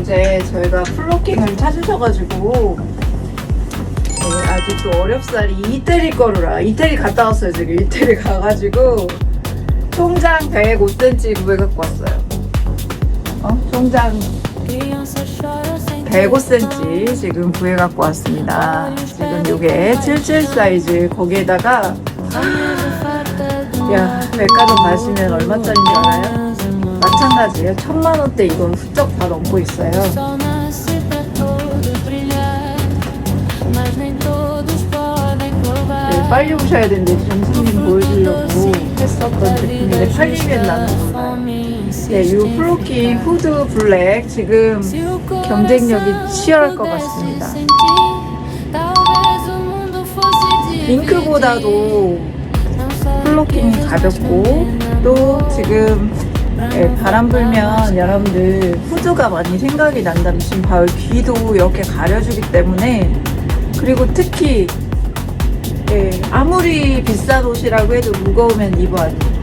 어제 저희가 플로킹을 찾으셔가지고 네, 아직도 어렵사리 이태리 거루라 이태리 갔다 왔어요 지금 이태리 가가지고 총장 105cm 구해 갖고 왔어요 어? 총장 105cm 지금 구해 갖고 왔습니다 지금 요게 77 사이즈 거기에다가 야 백화점 가시면 얼마짜리인 줄 알아요? 마찬가지예요 천만 원대 이건 훌쩍 다 넘고 있어요. 네, 빨리 오셔야 되는데 지금 손님 보여주려고 했었던 제품인데 팔리면 나는 몰라요. 네, 이 플로키 후드 블랙 지금 경쟁력이 치열할 것 같습니다. 잉크보다도 플로킹이 가볍고 또 지금 예, 바람 불면 여러분들 후드가 많이 생각이 난다면 지금 바로 귀도 이렇게 가려주기 때문에 그리고 특히 예, 아무리 비싼 옷이라고 해도 무거우면 입어야 돼요.